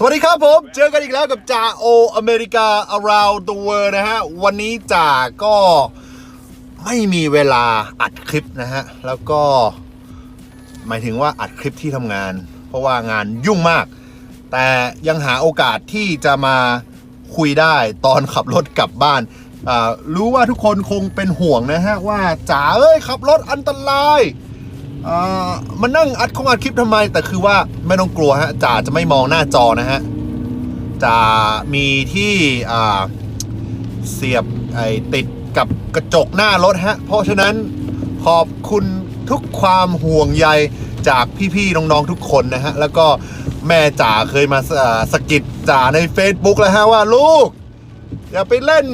สวัสดีครับผม เจอกันอีกแล้วกับจ่าโออเมริกา around the world นะฮะ วันนี้จ่าก็ไม่มีเวลาอัดคลิปนะฮะ แล้วก็ หมายถึงว่าอัดคลิปที่ทำงาน เพราะว่างานยุ่งมาก แต่ยังหาโอกาสที่จะมาคุยได้ตอนขับรถกลับบ้านอ่ารู้ว่าทุกคนคงเป็นห่วงนะฮะ ว่าจ๋าเอ้ยขับรถอันตราย มานั่งอัดของอัดคลิปทำไม แต่คือว่าไม่ต้องกลัวฮะจ่าจะไม่มองหน้าจอนะฮะจ่ามีที่เสียบไอ้ติดกับกระจกหน้ารถฮะ เพราะฉะนั้นขอบคุณทุกความห่วงใยจากพี่ๆน้องๆทุกคนนะฮะ แล้วก็แม่จ๋าเคยมาสะกิดจ่าใน Facebook แล้วฮะว่าลูก อย่าไปเล่น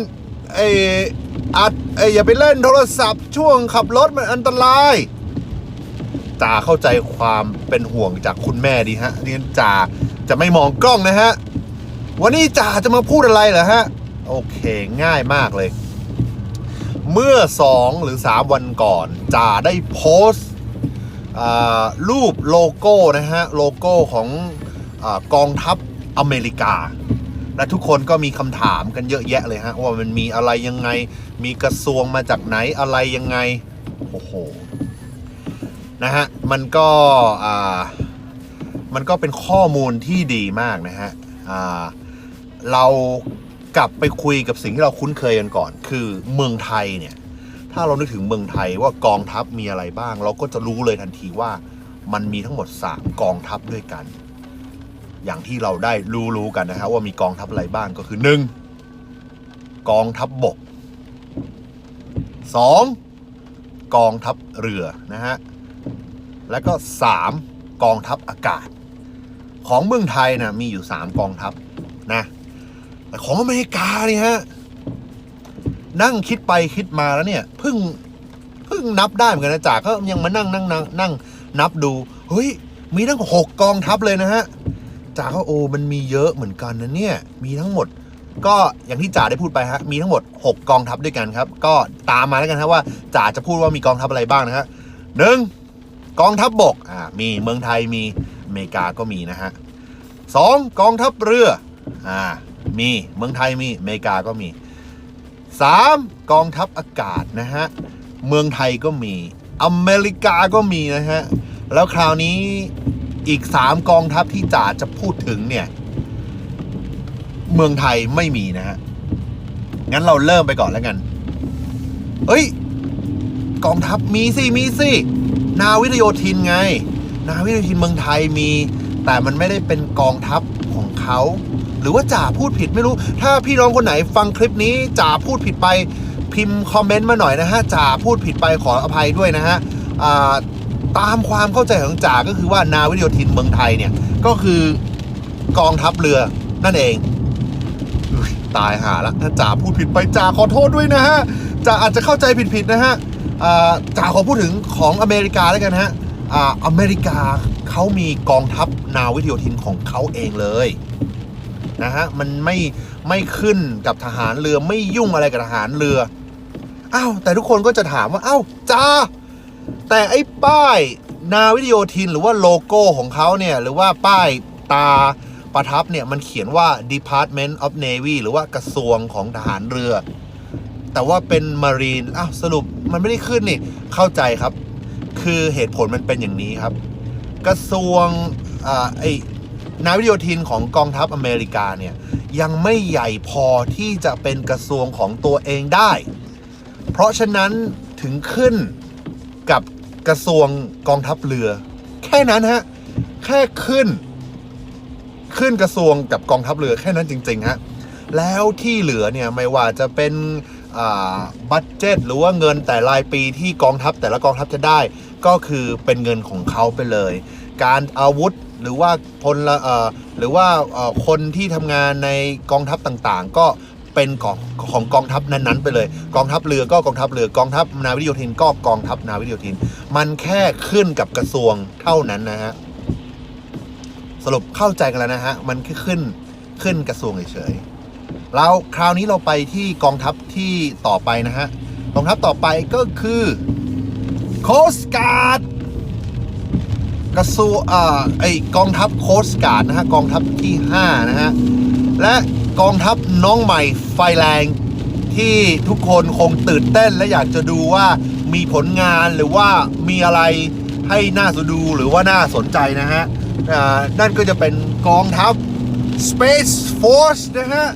ไอ้อัดไอ้อย่าไปเล่นโทรศัพท์ช่วงขับรถมันอันตราย จ่าเข้าใจความเป็นห่วงจากคุณแม่ดีฮะนี่จ่าจะไม่มองกล้องนะฮะ วันนี้จ่าจะมาพูดอะไรเหรอฮะ โอเคง่ายมากเลย เมื่อสองหรือสามวันก่อนจ่าได้โพสต์รูปโลโก้นะฮะ โลโก้ของอกองทัพอเมริกา และทุกคนก็มีคำถามกันเยอะแยะเลยฮะ ว่ามันมีอะไรยังไงมีกระทรวงมาจากไหนอะไรยังไง โอ้โห นะฮะมันก็มันก็เป็นข้อมูลที่ดีมากนะฮะเรากลับไปคุยกับสิ่งที่เราคุ้นเคยกันก่อน คือเมืองไทยเนี่ย ถ้าเรานึกถึงเมืองไทยว่ากองทัพมีอะไรบ้าง เราก็จะรู้เลยทันทีว่ามันมีทั้งหมด 3 กองทัพด้วยกัน อย่างที่เราได้รู้รู้กันนะฮะว่ามีกองทัพอะไรบ้างก็คือ 1. กองทัพบบก 2. กองทัพเรือนะฮะ แล้วก็ 3 กองทัพอากาศ ของเมืองไทยนะมีอยู่ 3 กองทัพนะแต่ของอเมริกานี่ฮะนั่งคิดไปคิดมาแล้วเนี่ยเพิ่งเพิ่งนับได้เหมือนกันนะจ่าก็ยังมานั่งนั่งนั่งนั่งนับดูเฮ้ยมีทั้งหกกองทัพเลยนะฮะจ่าก็โอ้มันมีเยอะเหมือนกันนะเนี่ยมีทั้งหมดก็อย่างที่จ่าได้พูดไปฮะมีทั้งหมด 6 กองทัพด้วยกันครับ ก็ตามมาแล้วกันฮะว่าจ่าจะพูดว่ามีกองทัพอะไรบ้างนะฮะหนึ่ง กองทัพบบกอ่ามีเมืองไทยมีอเมริกาก็มีนะฮะสองกองทัพเรืออ่ามีเมืองไทยมีอเมริกาก็มีสามกองทัพอากาศนะฮะเมืองไทยก็มีอเมริกาก็มีนะฮะแล้วคราวนี้อีกสามกองทัพที่จ่าจะพูดถึงเนี่ยเมืองไทยไม่มีนะฮะ งั้นเราเริ่มไปก่อนแล้วกัน เอ้ย กองทัพมีสิ มีสิ นาวิกโยธินไง นาวิกโยธินเมืองไทยมี แต่มันไม่ได้เป็นกองทัพของเขาหรือว่าจ่าพูดผิดไม่รู้ ถ้าพี่น้องคนไหนฟังคลิปนี้จ่าพูดผิดไปพิมพ์คอมเมนต์มาหน่อยนะฮะจ่าพูดผิดไปขออภัยด้วยนะฮะตามความเข้าใจของจ่าก็คือว่านาวิกโยธินเมืองไทยเนี่ยก็คือกองทัพเรือนั่นเองตายหาละถ้าจ่าพูดผิดไปจ่าขอโทษด้วยนะฮะจ่าอาจจะเข้าใจผิดๆนะฮะ จ่าขอพูดถึงของอเมริกาแล้วกันฮะอ่าอเมริกาเขามีกองทัพนาวิกโยธินของเขาเองเลยนะฮะมันไม่ไม่ขึ้นกับทหารเรือไม่ยุ่งอะไรกับทหารเรืออ้าวแต่ทุกคนก็จะถามว่าอ้าวจ่าแต่ไอ้ป้ายนาวิกโยธินหรือว่าโลโก้ของเขาเนี่ยหรือว่าป้ายตาประทับเนี่ยมันเขียนว่า Department of Navy หรือว่ากระทรวงของทหารเรือ แต่ว่าเป็นมารีนอ้าวสรุป มันไม่ได้ขึ้นนี่เข้าใจครับ คือเหตุผลมันเป็นอย่างนี้ครับ กระทรวงอ่าไอ้นาวิโยธินของกองทัพอเมริกาเนี่ยยังไม่ใหญ่พอที่จะเป็นกระทรวงของตัวเองได้ เพราะฉะนั้นถึงขึ้นกับกระทรวงกองทัพเรือ แค่นั้นฮะแค่ขึ้น ขึ้นกระทรวงกับกองทัพเรือแค่นั้นจริงๆฮะแล้วที่เหลือเนี่ยไม่ว่าจะเป็น บัตเจตหรือว่าเงินแต่รายปีที่กองทัพแต่ละกองทัพจะได้ ก็คือเป็นเงินของเขาไปเลย การอาวุธหรือว่าพลหรือว่าคนที่ทำงานในกองทัพต่างๆ ก็เป็นของของกองทัพนั้นๆ ไปเลย กองทัพเรือก็กองทัพเรือกองทัพนาวิโยธินก็กองทัพนาวิโยธิน มันแค่ขึ้นกับกระทรวงเท่านั้นนะฮะสรุปเข้าใจกันแล้วนะฮะมันแค่ขึ้นขึ้นกระทรวงเฉยๆ แล้วคราวนี้เราไปที่กองทัพที่ต่อไปนะฮะกองทัพต่อไปก็คือโคสการ์ดกระทรวงอ่าไอกองทัพโคสการ์ดนะฮะกองทัพที่ 5 นะฮะ และกองทัพน้องใหม่ไฟแรงที่ทุกคนคงตื่นเต้นและอยากจะดูว่ามีผลงานหรือว่ามีอะไรให้น่าสดูหรือว่าน่าสนใจนะฮะอ่านั่นก็จะเป็นกองทัพ Space Force นะฮะ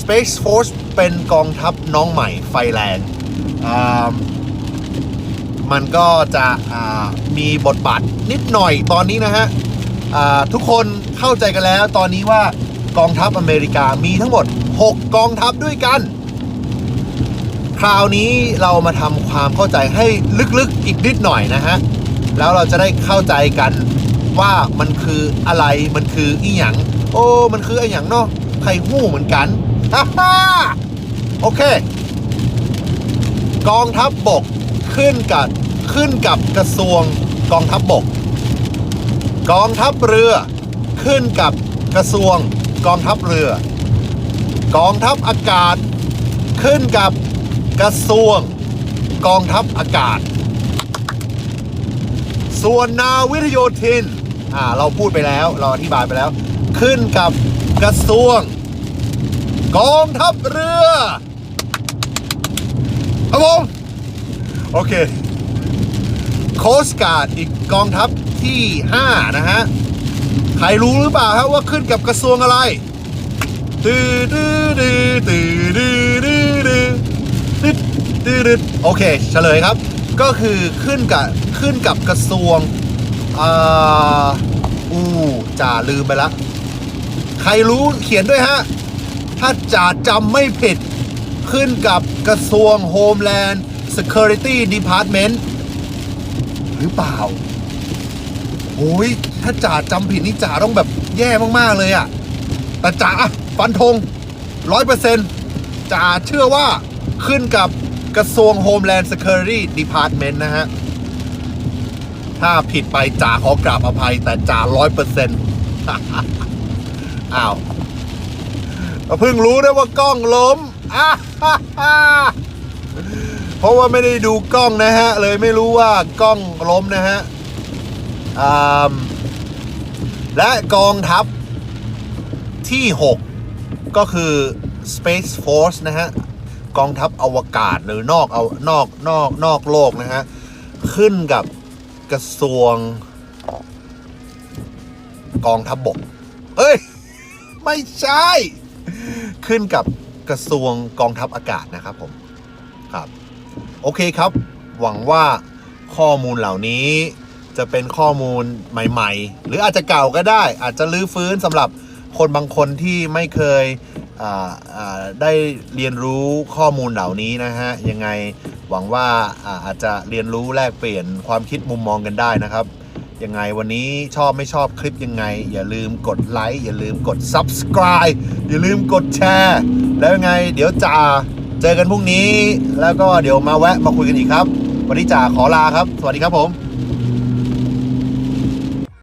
Space Force เป็นกองทัพน้องใหม่ไฟแรงมันก็จะมีบทบาทนิดหน่อยตอนนี้นะฮะทุกคนเข้าใจกันแล้วตอนนี้ว่ากองทัพอเมริกามีทั้งหมด 6 กองทัพด้วยกัน คราวนี้เรามาทำความเข้าใจให้ลึกๆอีกนิดหน่อยนะฮะ แล้วเราจะได้เข้าใจกันว่ามันคืออะไรมันคืออีหยัง โอ้ มันคืออีหยังเนาะ ใครหู้เหมือนกันฮ่าฮ่าโอเค กองทัพบบกขึ้นกับขึ้นกับกระทรวงกองทัพบบก กองทัพเรือ ขึ้นกับกระทรวงกองทัพเรือ กองทัพอากาศ ขึ้นกับกระทรวง กองทัพอากาศ ส่วนนาวิทโยธินอ่าเราพูดไปแล้วเราอธิบายไปแล้ว ขึ้นกับ กระทรวง กองทัพเรือครับผมโอเคโคสการ์ดอีกกองทัพที่ 5 นะฮะ ใครรู้หรือเปล่าฮะว่าขึ้นกับกระทรวงอะไรตืดตืดตืดตืดตืดตืดตืดตืดโอเคเฉลยครับ ก็คือขึ้นกับขึ้นกับกระทรวงอ่าอู้จ่าลืมไปละ ใครรู้เขียนด้วยฮะ ถ้าจ่าจำไม่ผิด ขึ้นกับกระทรวง Homeland Security Department หรือเปล่าโอ้ยถ้าจ่าจำผิดนี่จ่าต้องแบบแย่มาก ๆ เลยอะแต่จ่าฟันธงร้อยเปอร์เซ็นต์จ่าเชื่อว่าขึ้นกับกระทรวง Homeland Security Department นะฮะ ถ้าผิดไปจ่าขอกราบอภัยแต่จ่าร้อยเปอร์เซ็นต์ อ้าวเพิ่งรู้นะว่ากล้องล้มอ่าเพราะว่าไม่ได้ดูกล้องนะฮะ เลยไม่รู้ว่ากล้องล้มนะฮะและกองทัพที่ 6 ก็คือ Space Force นะฮะ กองทัพอวกาศหรือนอกเอานอกนอกนอกโลกนะฮะ ขึ้นกับกระทรวง กองทัพบบก เอ้ย ไม่ใช่ ขึ้นกับกระทรวงกองทัพอากาศนะครับผมครับ โอเคครับ หวังว่าข้อมูลเหล่านี้จะเป็นข้อมูลใหม่ ๆ หรืออาจจะเก่าก็ได้ อาจจะลื้อฟื้นสำหรับคนบางคนที่ไม่เคยได้เรียนรู้ข้อมูลเหล่านี้นะฮะยังไงหวังว่าอาจจะเรียนรู้แลกเปลี่ยนความคิดมุมมองกันได้นะครับ ยังไงวันนี้ชอบไม่ชอบคลิปยังไง อย่าลืมกดไลค์อย่าลืมกด subscribe อย่าลืมกดแชร์ แล้วยังไง เดี๋ยวจ่าเจอกันพรุ่งนี้ แล้วก็เดี๋ยวมาแวะมาคุยกันอีกครับ วันนี้จ่าขอลาครับ สวัสดีครับผม